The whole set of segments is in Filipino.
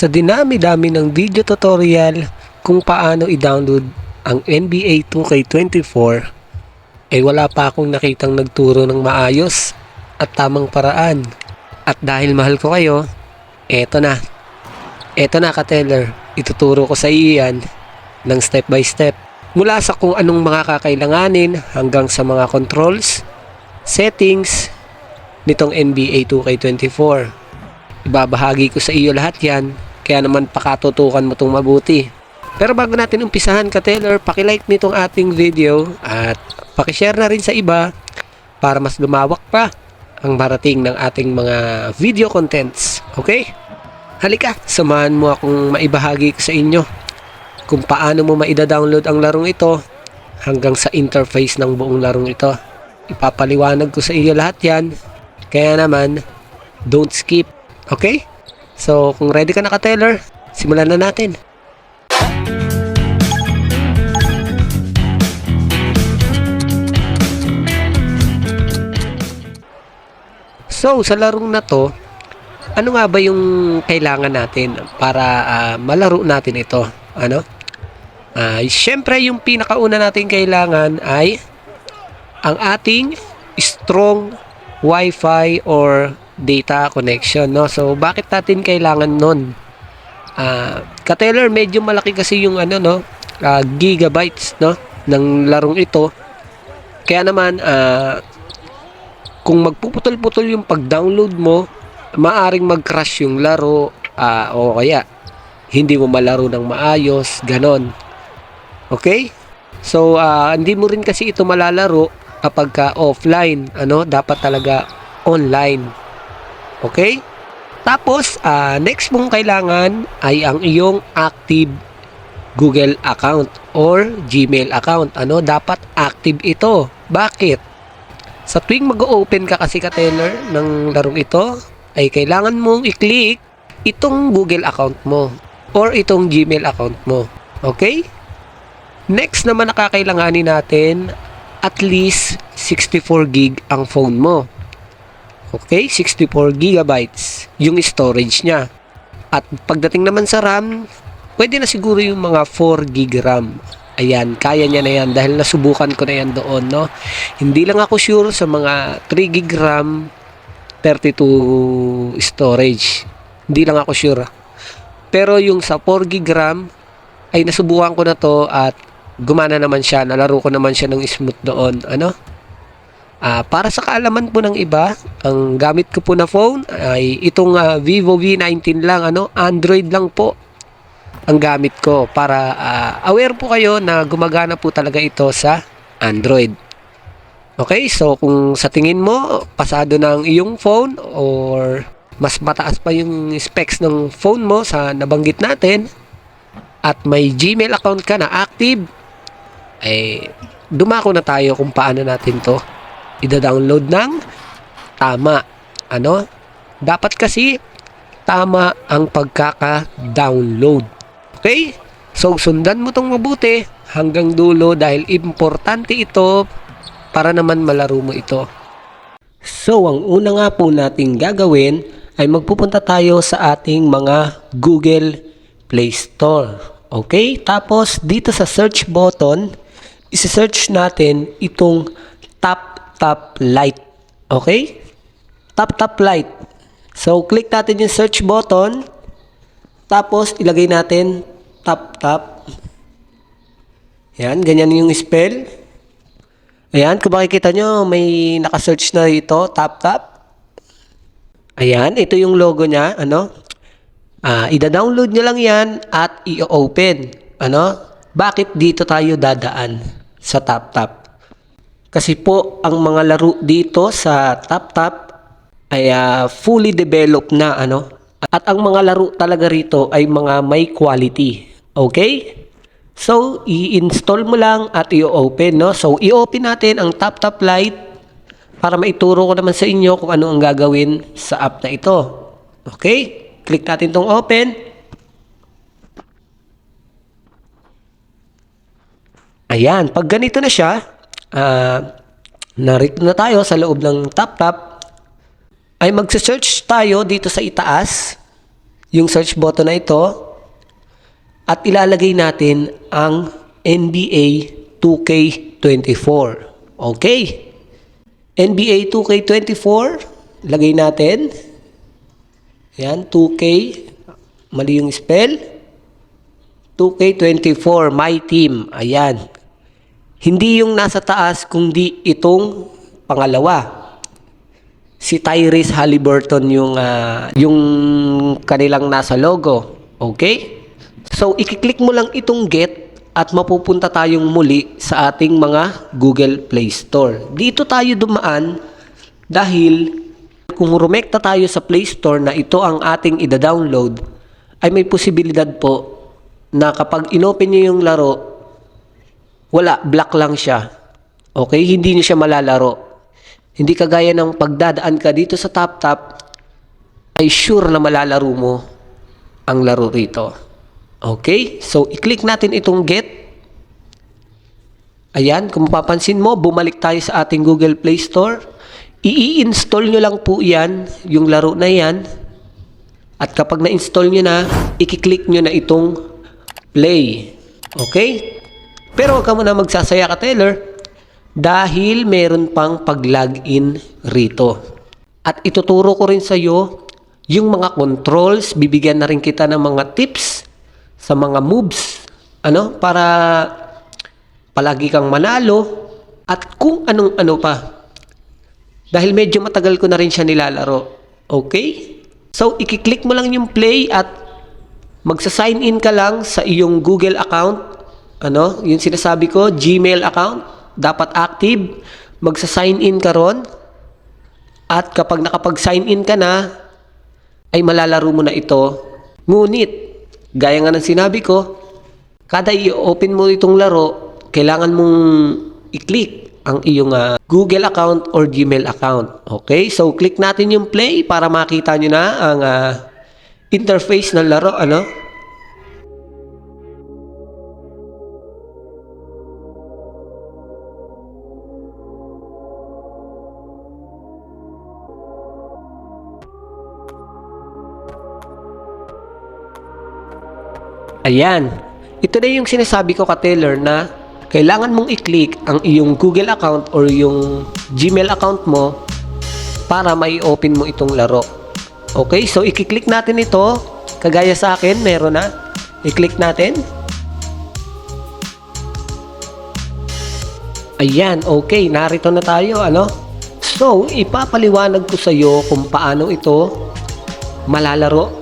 Sa dinami-dami ng video tutorial kung paano i-download ang NBA 2K24, ay wala pa akong nakitang nagturo ng maayos at tamang paraan. At dahil mahal ko kayo, eto na. Eto na ka-teller, ituturo ko sa iyo yan ng step by step. Mula sa kung anong mga kakailanganin hanggang sa mga controls, settings nitong NBA 2K24. Ibabahagi ko sa iyo lahat yan, kaya naman pakatutukan mo itong mabuti. Pero bago natin umpisahan ka Taylor, pakilike nitong ating video at pakishare na rin sa iba para mas lumawak pa ang marating ng ating mga video contents. Okay? Halika, samahan mo akong maibahagi sa inyo kung paano mo maida-download ang larong ito hanggang sa interface ng buong larong ito. Ipapaliwanag ko sa iyo lahat yan. Kaya naman, don't skip. Okay? So, kung ready ka na ka-teller, simulan na natin. So, sa larong na to, ano nga ba yung kailangan natin para ah, malaro natin ito? Ano? Ah, syempre, yung pinakauna natin kailangan ay ang ating strong Wi-Fi or data connection, no? So, bakit natin kailangan nun? Ah, ka-teller, medyo malaki kasi yung ano, no? Ah, gigabytes, no? ng larong ito. Kaya naman, ah, kung magpuputol-putol yung pag-download mo, maaring mag-crash yung laro ah, o kaya hindi mo malaro ng maayos, ganon. Okay? So, ah, hindi mo rin kasi ito malalaro kapag ka offline. Ano? Dapat talaga online. Okay? Tapos, ah, next mong kailangan ay ang iyong active Google account or Gmail account. Ano? Dapat active ito. Bakit? Sa tuwing mag-open ka kasi ka-teller ng larong ito, ay kailangan mong i-click itong Google account mo or itong Gmail account mo. Okay? Next naman nakakailanganin natin at least 64 gig ang phone mo. Okay? 64 gigabytes yung storage niya. At pagdating naman sa RAM, pwede na siguro yung mga 4 gig RAM. Ayan, kaya niya na yan dahil nasubukan ko na yan doon, no? Hindi lang ako sure sa mga 3 gig RAM, 32 storage. Hindi lang ako sure. Pero yung sa 4 gig RAM, ay nasubukan ko na to at gumana naman siya. Nalaro ko naman siya ng smooth doon. Ano? Ah, para sa kaalaman po ng iba, ang gamit ko po na phone ay itong ah, Vivo V19 lang, ano? Android lang po ang gamit ko para ah, aware po kayo na gumagana po talaga ito sa Android. Okay, so kung sa tingin mo pasado ng iyong phone or mas mataas pa yung specs ng phone mo sa nabanggit natin at may Gmail account ka na active, eh dumako na tayo kung paano natin to ida-download ng tama. Ano? Dapat kasi tama ang pagkaka-download. Okay? So, sundan mo tong mabuti hanggang dulo dahil importante ito para naman malaro mo ito. So, ang una nga po nating gagawin ay magpupunta tayo sa ating mga Google Play Store. Okay? Tapos, dito sa search button, isi-search natin itong Tap Tap Light. Okay? Tap Tap Light. So, click natin yung search button. Tapos, ilagay natin tap tap. Yan, ganyan yung spell. Ayan, kung makikita nyo, may nakasearch na ito, tap tap. Ayan, ito yung logo niya, ano? Ah, ida-download nyo lang yan at i-open. Ano? Bakit dito tayo dadaan sa tap tap? Kasi po, ang mga laro dito sa tap ay ah, fully developed na, ano? At ang mga laro talaga rito ay mga may quality. Okay? So, i-install mo lang at i-open, no? So, i-open natin ang Tap Lite para maituro ko naman sa inyo kung ano ang gagawin sa app na ito. Okay? Click natin tong open. Ayan, pag ganito na siya, ah, narito na tayo sa loob ng Tap Tap, ay magse-search tayo dito sa itaas yung search button na ito at ilalagay natin ang NBA 2K24. Okay? NBA 2K24, lagay natin. Yan, 2K, mali yung spell. 2K24, my team. Ayan. Hindi yung nasa taas, kundi itong pangalawa. Si Tyrese Halliburton yung ah, yung kanilang nasa logo. Okay? So, ikiklik mo lang itong get at mapupunta tayong muli sa ating mga Google Play Store. Dito tayo dumaan dahil kung rumekta tayo sa Play Store na ito ang ating ida-download, ay may posibilidad po na kapag inopen nyo yung laro, wala, black lang siya. Okay? Hindi nyo siya malalaro. Hindi kagaya ng pagdadaan ka dito sa TapTap, ay sure na malalaro mo ang laro rito. Okay? So, i-click natin itong get. Ayan, kung mapapansin mo, bumalik tayo sa ating Google Play Store. I-install nyo lang po yan, yung laro na yan. At kapag na-install nyo na, i-click nyo na itong play. Okay? Pero huwag ka muna magsasaya ka, Taylor. Dahil meron pang pag-login rito. At ituturo ko rin sa iyo yung mga controls. Bibigyan na rin kita ng mga tips sa mga moves. Ano? Para palagi kang manalo. At kung anong ano pa. Dahil medyo matagal ko na rin siya nilalaro. Okay? So, ikiklik mo lang yung play at magsa-sign in ka lang sa iyong Google account. Ano? Yung sinasabi ko, Gmail account. Dapat active. Magsa-sign in ka ron. At kapag nakapag-sign in ka na, ay malalaro mo na ito. Ngunit, gaya nga ng sinabi ko, kada i-open mo itong laro, kailangan mong i-click ang iyong ah, Google account or Gmail account. Okay? So, click natin yung play para makita nyo na ang ah, interface ng laro. Ano? Ayan. Ito na yung sinasabi ko ka Taylor na kailangan mong i-click ang iyong Google account or yung Gmail account mo para mai-open mo itong laro. Okay, so i-click natin ito. Kagaya sa akin, meron na. I-click natin. Ayan, okay, narito na tayo, ano? So, ipapaliwanag ko sa iyo kung paano ito malalaro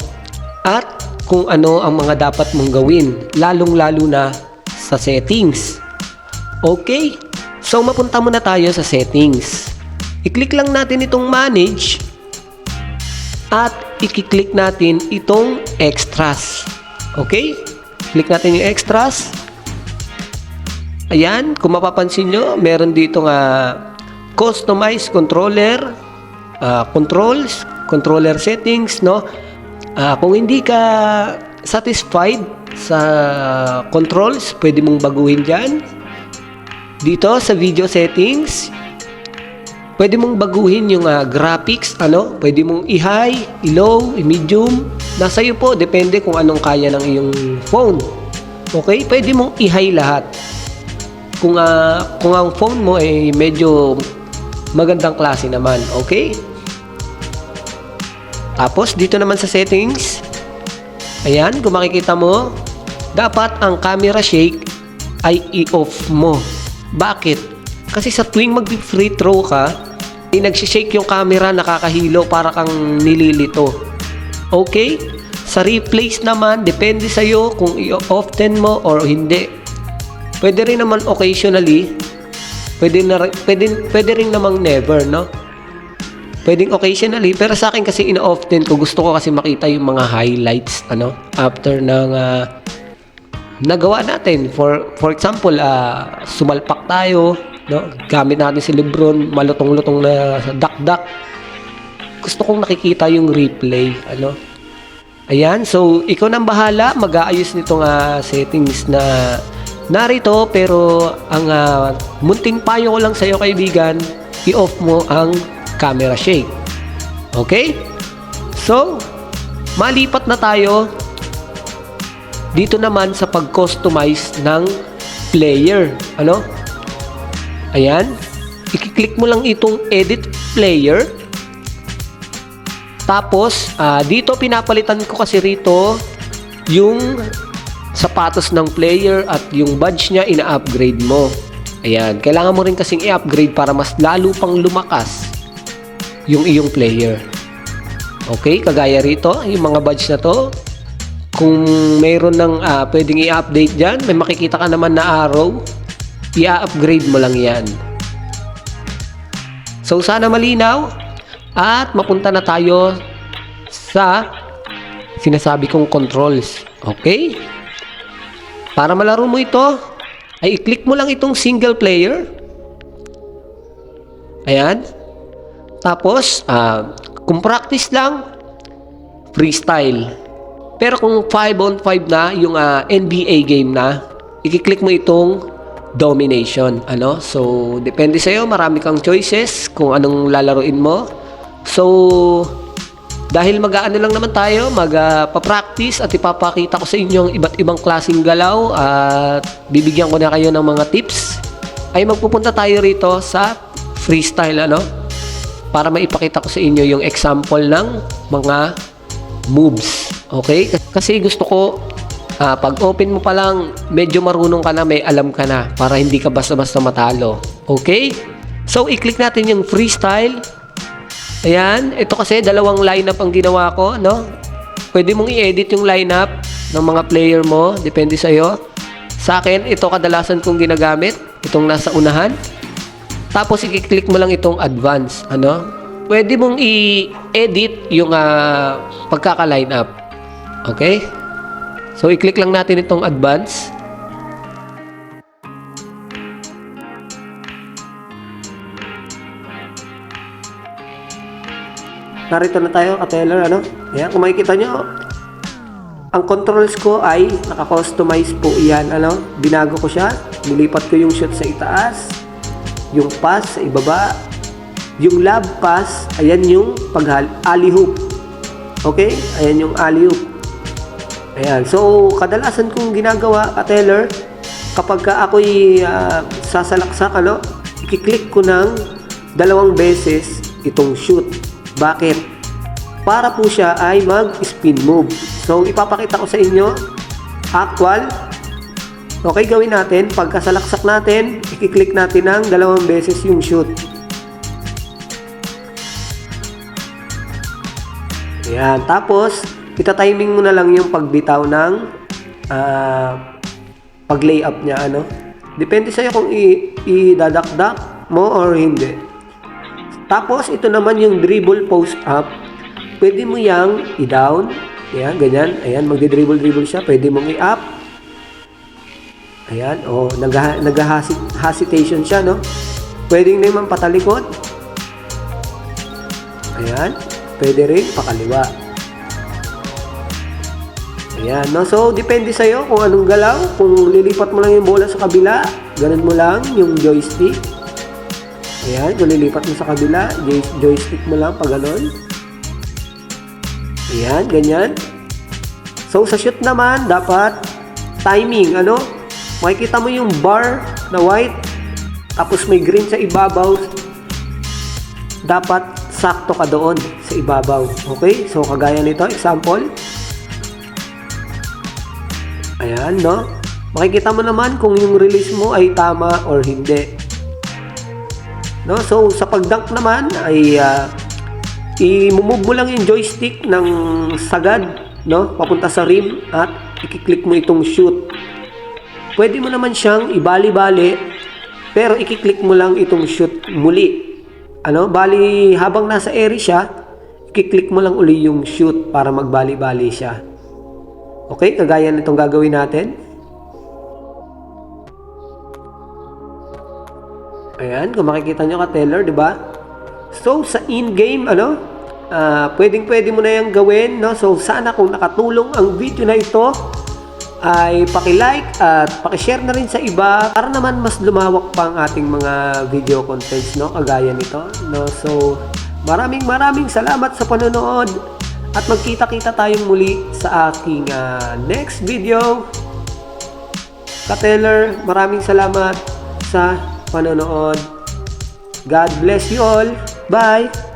at kung ano ang mga dapat mong gawin, lalong-lalo na sa settings. Okay? So, mapunta muna tayo sa settings. I-click lang natin itong manage at i-click natin itong extras. Okay? Click natin yung extras. Ayan, kung mapapansin nyo, meron dito nga customize controller, ah, controls, controller settings, no? Ah, kung hindi ka satisfied sa controls, pwede mong baguhin dyan. Dito sa video settings, pwede mong baguhin yung ah, graphics, ano? Pwede mong i-high, i-low, i-medium. Nasa iyo po, depende kung anong kaya ng iyong phone. Okay? Pwede mong i-high lahat. Kung, ah, kung ang phone mo ay medyo magandang klase naman. Okay? Tapos, dito naman sa settings, ayan, kung makikita mo, dapat ang camera shake ay i-off mo. Bakit? Kasi sa tuwing mag-free throw ka, ay nagsishake yung camera, nakakahilo, para kang nililito. Okay? Sa replace naman, depende sa'yo kung i-off-ten mo or hindi. Pwede rin naman occasionally, pwede, na, pwede, pwede rin namang never, no? Pwedeng occasionally, pero sa akin kasi ina-off din ko. Gusto ko kasi makita yung mga highlights, ano, after ng ah, nagawa natin. For for example, ah, sumalpak tayo, no? Gamit natin si Lebron, malutong-lutong na dak-dak. Gusto kong nakikita yung replay, ano. Ayan, so ikaw nang bahala, mag-aayos nitong ah, settings na narito pero ang ah, munting payo ko lang sa iyo kaibigan, i-off mo ang camera shake. Okay? So, Malipat na tayo dito naman sa pag-customize ng player. Ano? Ayan. I-click mo lang itong edit player. Tapos, ah, dito pinapalitan ko kasi rito yung sapatos ng player at yung badge niya ina-upgrade mo. Ayan, kailangan mo rin kasing i-upgrade para mas lalo pang lumakas yung iyong player. Okay, kagaya rito, yung mga badge na to, kung mayroon ng ah, pwedeng i-update dyan, may makikita ka naman na arrow, i-upgrade mo lang yan. So, sana malinaw at mapunta na tayo sa sinasabi kong controls. Okay? Para malaro mo ito, ay i-click mo lang itong single player. Ayan. Tapos, ah, kung practice lang, freestyle. Pero kung 5 on 5 na, yung ah, NBA game na, i-click mo itong domination. Ano? So, depende sa'yo. Marami kang choices kung anong lalaroin mo. So, dahil mag-aano lang naman tayo, mag-pa-practice at ipapakita ko sa inyo ang iba't ibang klaseng galaw at bibigyan ko na kayo ng mga tips, ay magpupunta tayo rito sa freestyle ano para maipakita ko sa inyo yung example ng mga moves. Okay? Kasi gusto ko ah, pag open mo pa lang, medyo marunong ka na, may alam ka na para hindi ka basta-basta matalo. Okay? So, i-click natin yung freestyle. Ayan, ito kasi dalawang lineup ang ginawa ko, no? Pwede mong i-edit yung lineup ng mga player mo, depende sa iyo. Sa akin, ito kadalasan kong ginagamit, itong nasa unahan. Tapos i-click mo lang itong advance, ano? Pwede mong i-edit yung ah, pagkaka-line up. Okay? So i-click lang natin itong advance. Narito na tayo, ka-teller, ano? Ayan, kung makikita nyo, ang controls ko ay naka-customize po yan, ano? Binago ko siya, nilipat ko yung shot sa itaas, yung pass sa ibaba, yung lab pass, ayan yung pag alley hoop. Okay? Ayan yung alley hoop. Ayan. So, kadalasan kong ginagawa, ka-teller, kapag ka ako'y ah, sasalaksak, ano, i-click ko ng dalawang beses itong shoot. Bakit? Para po siya ay mag-spin move. So, ipapakita ko sa inyo, actual, okay, gawin natin, pagkasalaksak natin, i-click natin ng dalawang beses yung shoot. Ayan. Tapos, ita-timing mo na lang yung pagbitaw ng ah, pag-layup niya, ano. Depende sa'yo kung idadakdak mo or hindi. Tapos, ito naman yung dribble post up. Pwede mo yang i-down. Ayan, ganyan. Ayan, magdi-dribble-dribble siya. Pwede mong i-up. Ayan, o, oh, nag-hesitation siya, no? Pwede naman patalikod. Ayan, pwede rin pakaliwa. Ayan, no? So, depende sa'yo kung anong galaw. Kung lilipat mo lang yung bola sa kabila, ganun mo lang yung joystick. Ayan, kung lilipat mo sa kabila, joy- joystick mo lang pag ganun. Ayan, ganyan. So, sa shoot naman, dapat timing, ano? Makikita mo yung bar na white, tapos may green sa ibabaw. Dapat sakto ka doon sa ibabaw. Okay? So, kagaya nito, example. Ayan, no? Makikita mo naman kung yung release mo ay tama or hindi. No? So, sa pag-dunk naman ay uh, i-move mo lang yung joystick ng sagad, no? Papunta sa rim at i-click mo itong shoot. Pwede mo naman siyang ibali-bali pero i-click mo lang itong shoot muli. Ano? Bali habang nasa area siya, i-click mo lang uli yung shoot para magbali-bali siya. Okay, kagaya nitong gagawin natin. Ayan, kung makikita nyo ka-teller, di ba? So, sa in-game, ano, ah, pwedeng-pwede mo na yung gawin, no? So, sana kung nakatulong ang video na ito, ay paki-like at paki-share na rin sa iba para naman mas lumawak pa ang ating mga video contents no? Kagaya nito no? So maraming maraming salamat sa panonood at magkita-kita tayong muli sa aking uh, next video. Kateller maraming salamat sa panonood. God bless you all. Bye!